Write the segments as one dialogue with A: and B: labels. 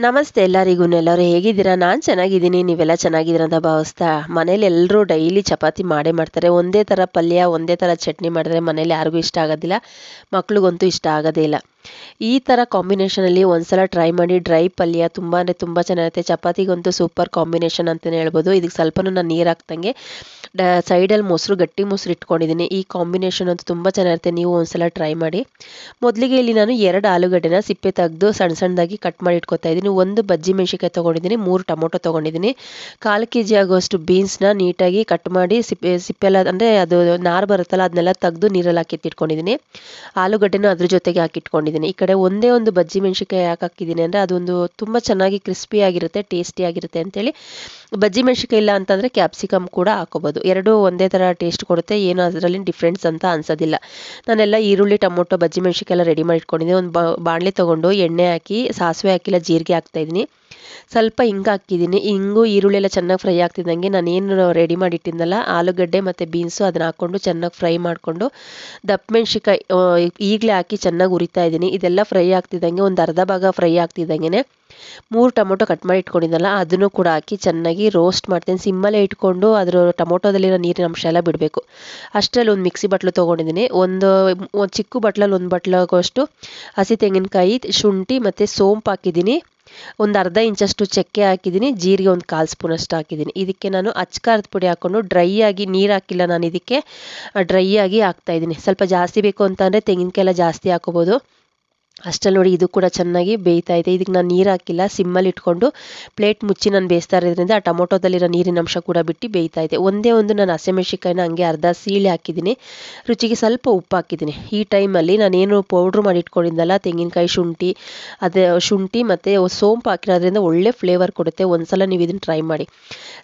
A: ನಮಸ್ತೆ ಎಲ್ಲರಿಗೂ, ಎಲ್ಲರೂ ಹೇಗಿದ್ದೀರಾ? ನಾನು ಚೆನ್ನಾಗಿದ್ದೀನಿ, ನೀವೆಲ್ಲ ಚೆನ್ನಾಗಿದ್ದೀರಾ ಅಂತ ಭಾವಿಸ್ತಾ ಮನೇಲಿ ಎಲ್ಲರೂ ಡೈಲಿ ಚಪಾತಿ ಮಾಡೇ ಮಾಡ್ತಾರೆ. ಒಂದೇ ಥರ ಪಲ್ಯ, ಒಂದೇ ಥರ ಚಟ್ನಿ ಮಾಡಿದ್ರೆ ಮನೇಲಿ ಯಾರಿಗೂ ಇಷ್ಟ ಆಗೋದಿಲ್ಲ. ಮಕ್ಳಿಗಂತೂ ಇಷ್ಟ ಆಗೋದೇ ಇಲ್ಲ. ಈ ಥರ ಕಾಂಬಿನೇಷನಲ್ಲಿ ಒಂದ್ಸಲ ಟ್ರೈ ಮಾಡಿ ಡ್ರೈ ಪಲ್ಯ ತುಂಬ ಅಂದರೆ ತುಂಬ ಚೆನ್ನಾಗಿರುತ್ತೆ. ಚಪಾತಿಗಂತೂ ಸೂಪರ್ ಕಾಂಬಿನೇಷನ್ ಅಂತಲೇ ಹೇಳ್ಬೋದು. ಇದಕ್ಕೆ ಸ್ವಲ್ಪನೂ ನಾನು ನೀರು ಹಾಕ್ದಂಗೆ, ಡ, ಸೈಡಲ್ಲಿ ಮೊಸರು, ಗಟ್ಟಿ ಮೊಸರು ಇಟ್ಕೊಂಡಿದ್ದೀನಿ ಈ ಕಾಂಬಿನೇಷನ್ ಅಂತೂ ತುಂಬ ಚೆನ್ನಾಗಿರುತ್ತೆ. ನೀವು ಒಂದ್ಸಲ ಟ್ರೈ ಮಾಡಿ. ಮೊದಲಿಗೆ ಇಲ್ಲಿ ನಾನು ಎರಡು ಆಲೂಗಡ್ಡೆನ ಸಿಪ್ಪೆ ತೆಗೆದು ಸಣ್ಣ ಸಣ್ಣದಾಗಿ ಕಟ್ ಮಾಡಿ ಇಟ್ಕೊತಾ ಇದ್ದೀನಿ. ಒಂದು ಬಜ್ಜಿ ಮೆಣಸಿನ್ಕಾಯಿ ತೊಗೊಂಡಿದ್ದೀನಿ ಮೂರು ಟೊಮೊಟೊ ತೊಗೊಂಡಿದ್ದೀನಿ ಕಾಲು ಕೆ ಜಿ ಆಗುವಷ್ಟು ಬೀನ್ಸ್ನ ನೀಟಾಗಿ ಕಟ್ ಮಾಡಿ ಸಿಪ್ಪೆ ಸಿಪ್ಪೆಲ್ಲ ಅಂದರೆ ಅದು ನಾರು ಬರುತ್ತಲ್ಲ, ಅದನ್ನೆಲ್ಲ ತೆಗೆದು ನೀರಲ್ಲಿ ಇಟ್ಕೊಂಡಿದ್ದೀನಿ ಆಲೂಗಡ್ಡೆನೂ ಅದ್ರ ಜೊತೆಗೆ ಹಾಕಿಟ್ಕೊಂಡಿದ್ದೀನಿ ಈ ಕಡೆ ಒಂದೇ ಒಂದು ಬಜ್ಜಿ ಮೆಣಸಿನ್ಕಾಯಿ ಯಾಕೆ ಹಾಕಿದ್ದೀನಿ ಅಂದರೆ ಅದೊಂದು ತುಂಬ ಚೆನ್ನಾಗಿ ಕ್ರಿಸ್ಪಿ ಆಗಿರುತ್ತೆ ಟೇಸ್ಟಿ ಆಗಿರುತ್ತೆ ಅಂತೇಳಿ. ಬಜ್ಜಿ ಮೆಣಸಿನ್ಕಾಯಿ ಇಲ್ಲ ಅಂತಂದರೆ ಕ್ಯಾಪ್ಸಿಕಮ್ ಕೂಡ ಹಾಕೋಬೋದು. ಎರಡೂ ಒಂದೇ ಥರ ಟೇಸ್ಟ್ ಕೊಡುತ್ತೆ, ಏನು ಅದರಲ್ಲಿ ಡಿಫ್ರೆನ್ಸ್ ಅಂತ ಅನ್ಸೋದಿಲ್ಲ. ನಾನೆಲ್ಲ ಈರುಳ್ಳಿ, ಟೊಮೊಟೊ, ಬಜ್ಜಿ ಮೆಣಸಿನ್ಕಾಯಿ ಎಲ್ಲ ರೆಡಿ ಮಾಡಿ ಇಟ್ಕೊಂಡಿದ್ದೀನಿ ಒಂದು ಬಾಣಲೆ ತೊಗೊಂಡು ಎಣ್ಣೆ ಹಾಕಿ, ಸಾಸಿವೆ ಹಾಕಿಲ್ಲ ಜೀರಿಗೆ ಹಾಕ್ತಾಯಿದ್ದೀನಿ. ಸ್ವಲ್ಪ ಹಿಂಗೆ ಹಾಕಿದ್ದೀನಿ. ಹಿಂಗೂ ಈರುಳ್ಳಿ ಎಲ್ಲ ಚೆನ್ನಾಗಿ ಫ್ರೈ ಆಗ್ತಿದ್ದಂಗೆ ನಾನೇನು ರೆಡಿ ಮಾಡಿ ಇಟ್ಟಿದ್ನಲ್ಲ ಆಲೂಗಡ್ಡೆ ಮತ್ತು ಬೀನ್ಸು ಅದನ್ನ ಹಾಕ್ಕೊಂಡು ಚೆನ್ನಾಗಿ ಫ್ರೈ ಮಾಡಿಕೊಂಡು ದಪ್ಪ ಮೆಣಸಿನ್ಕಾಯಿ ಈಗಲೇ ಹಾಕಿ ಚೆನ್ನಾಗಿ ಉರಿತಾ ಇದ್ದೀನಿ. ಇದೆಲ್ಲ ಫ್ರೈ ಆಗ್ತಿದ್ದಂಗೆ ಒಂದು ಅರ್ಧ ಭಾಗ ಫ್ರೈ ಆಗ್ತಿದ್ದಂಗೆ ಮೂರು ಟೊಮೊಟೊ ಕಟ್ ಮಾಡಿ ಇಟ್ಕೊಂಡಿದ್ದಲ್ಲ ಅದನ್ನು ಕೂಡ ಹಾಕಿ ಚೆನ್ನಾಗಿ ರೋಸ್ಟ್ ಮಾಡ್ತೀನಿ. ಸಿಮ್ಮಲ್ಲೇ ಇಟ್ಕೊಂಡು ಅದರ ಟೊಮೊಟೊದಲ್ಲಿರೋ ನೀರಿನ ಅಂಶ ಎಲ್ಲ ಬಿಡಬೇಕು. ಅಷ್ಟರಲ್ಲಿ ಒಂದು ಮಿಕ್ಸಿ ಬಟ್ಲು ತೊಗೊಂಡಿದ್ದೀನಿ. ಒಂದು ಒಂದು ಚಿಕ್ಕ ಬಟ್ಲಲ್ಲಿ ಒಂದು ಬಟ್ಲಾಗುವಷ್ಟು ಹಸಿ ತೆಂಗಿನಕಾಯಿ, ಶುಂಠಿ ಮತ್ತು ಸೋಂಪು ಹಾಕಿದ್ದೀನಿ. ಒಂದು ಅರ್ಧ ಇಂಚಷ್ಟು ಚಕ್ಕೆ ಹಾಕಿದ್ದೀನಿ. ಜೀರಿಗೆ ಒಂದು ಕಾಲು ಸ್ಪೂನಷ್ಟು ಹಾಕಿದ್ದೀನಿ. ಇದಕ್ಕೆ ನಾನು ಅಚ್ಕಾರದ ಪುಡಿ ಹಾಕ್ಕೊಂಡು ಡ್ರೈ ಆಗಿ ನೀರು ಹಾಕಿಲ್ಲ ನಾನು ಇದಕ್ಕೆ ಡ್ರೈ ಆಗಿ ಹಾಕ್ತಾಯಿದ್ದೀನಿ ಸ್ವಲ್ಪ ಜಾಸ್ತಿ ಬೇಕು ಅಂತಂದರೆ ತೆಂಗಿನಕಾಯಿ ಎಲ್ಲ ಜಾಸ್ತಿ ಹಾಕೋಬೋದು. ಅಷ್ಟಲ್ಲಿ ನೋಡಿ ಇದು ಕೂಡ ಚೆನ್ನಾಗಿ ಬೇಯ್ತಾ ಇದೆ. ಇದಕ್ಕೆ ನಾನು ನೀರು ಹಾಕಿಲ್ಲ. ಸಿಮ್ಮಲ್ಲಿ ಇಟ್ಕೊಂಡು ಪ್ಲೇಟ್ ಮುಚ್ಚಿ ನಾನು ಬೇಯಿಸ್ತಾ ಇರೋದ್ರಿಂದ ಆ ಟೊಮೊಟೊದಲ್ಲಿರೋ ನೀರಿನ ಅಂಶ ಕೂಡ ಬಿಟ್ಟು ಬೇಯ್ತಾ ಇದೆ. ಒಂದೇ ಒಂದು ನಾನು ಹಸಿಮೆಣ್ಸಿಕಾಯಿನ ಹಂಗೆ ಅರ್ಧ ಸೀಳಿ ಹಾಕಿದ್ದೀನಿ. ರುಚಿಗೆ ಸ್ವಲ್ಪ ಉಪ್ಪು ಹಾಕಿದ್ದೀನಿ. ಈ ಟೈಮಲ್ಲಿ ನಾನೇನು ಪೌಡ್ರ್ ಮಾಡಿ ಇಟ್ಕೊಂಡಿದ್ದಲ್ಲ, ತೆಂಗಿನಕಾಯಿ, ಶುಂಠಿ, ಅದೇ ಶುಂಠಿ ಮತ್ತು ಸೋಂಪು ಹಾಕಿರೋದ್ರಿಂದ ಒಳ್ಳೆ ಫ್ಲೇವರ್ ಕೊಡುತ್ತೆ. ಒಂದ್ಸಲ ನೀವು ಇದನ್ನು ಟ್ರೈ ಮಾಡಿ.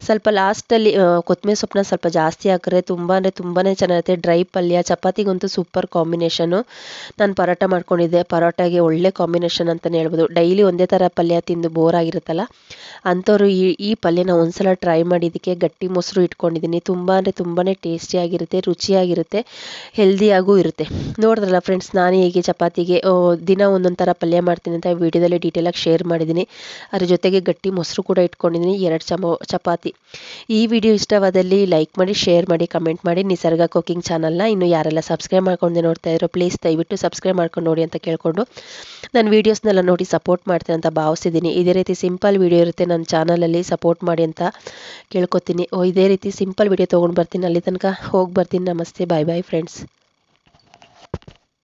A: ಸ್ವಲ್ಪ ಲಾಸ್ಟಲ್ಲಿ ಕೊತ್ತಂಬರಿ ಸೊಪ್ಪನ್ನ ಸ್ವಲ್ಪ ಜಾಸ್ತಿ ಹಾಕಿದ್ರೆ ತುಂಬ ಅಂದರೆ ತುಂಬಾ ಚೆನ್ನಾಗಿರುತ್ತೆ. ಡ್ರೈ ಪಲ್ಯ, ಚಪಾತಿಗಂತೂ ಸೂಪರ್ ಕಾಂಬಿನೇಷನು ನಾನು ಪರೋಟ ಮಾಡ್ಕೊಂಡಿದ್ದೆ. ಪರೋಟ ಒಳ್ಳೆ ಕಾಂಬಿನೇಷನ್ ಅಂತಲೇ ಹೇಳ್ಬೋದು. ಡೈಲಿ ಒಂದೇ ಥರ ಪಲ್ಯ ತಿಂದು ಬೋರ್ ಆಗಿರುತ್ತಲ್ಲ, ಅಂಥವ್ರು ಈ ಈ ಪಲ್ಯನ ಒಂದ್ಸಲ ಟ್ರೈ ಮಾಡಿದ್ದಕ್ಕೆ ಗಟ್ಟಿ ಮೊಸರು ಇಟ್ಕೊಂಡಿದ್ದೀನಿ. ತುಂಬ ಅಂದರೆ ತುಂಬಾ ಟೇಸ್ಟಿಯಾಗಿರುತ್ತೆ ರುಚಿಯಾಗಿರುತ್ತೆ ಹೆಲ್ದಿಯಾಗೂ ಇರುತ್ತೆ. ನೋಡಿದ್ರಲ್ಲ ಫ್ರೆಂಡ್ಸ್ ನಾನು ಹೇಗೆ ಚಪಾತಿಗೆ ದಿನ ಒಂದೊಂದು ಥರ ಪಲ್ಯ ಮಾಡ್ತೀನಿ ಅಂತ ವೀಡಿಯೋದಲ್ಲಿ ಡೀಟೇಲಾಗಿ ಶೇರ್ ಮಾಡಿದ್ದೀನಿ. ಅದ್ರ ಜೊತೆಗೆ ಗಟ್ಟಿ ಮೊಸರು ಕೂಡ ಇಟ್ಕೊಂಡಿದ್ದೀನಿ, ಎರಡು ಚಮೋ, ಚಪಾತಿ. ಈ ವಿಡಿಯೋ ಇಷ್ಟವಾದಲ್ಲಿ ಲೈಕ್ ಮಾಡಿ ಶೇರ್ ಮಾಡಿ ಕಮೆಂಟ್ ಮಾಡಿ. ನಿಸರ್ಗ ಕುಕಿಂಗ್ ಚಾನಲ್ನ ಇನ್ನು ಯಾರೆಲ್ಲ ಸಬ್ಸ್ಕ್ರೈಬ್ ಮಾಡ್ಕೊಂಡು ನೋಡ್ತಾ ಇರೋ ಪ್ಲೀಸ್ ದಯವಿಟ್ಟು ಸಬ್ಸ್ಕ್ರೈಬ್ ಮಾಡ್ಕೊಂಡು ನೋಡಿ ಅಂತ ಕೇಳಿಕೊಂಡು ನನ್ನ ವೀಡಿಯೋಸ್ನೆಲ್ಲ ನೋಡಿ ಸಪೋರ್ಟ್ ಮಾಡ್ತೀನಿ ಅಂತ ಭಾವಿಸಿದ್ದೀನಿ. ಇದೇ ರೀತಿ ಸಿಂಪಲ್ ವೀಡಿಯೋ ಇರುತ್ತೆ, ನನ್ನ ಚಾನಲಲ್ಲಿ ಸಪೋರ್ಟ್ ಮಾಡಿ ಅಂತ ಕೇಳ್ಕೊತೀನಿ. ಇದೇ ರೀತಿ ಸಿಂಪಲ್ ವೀಡಿಯೋ ತೊಗೊಂಡು ಬರ್ತೀನಿ. ಅಲ್ಲಿ ತನಕ ಹೋಗಿ ಬರ್ತೀನಿ. ನಮಸ್ತೆ. ಬಾಯ್ ಬಾಯ್ ಫ್ರೆಂಡ್ಸ್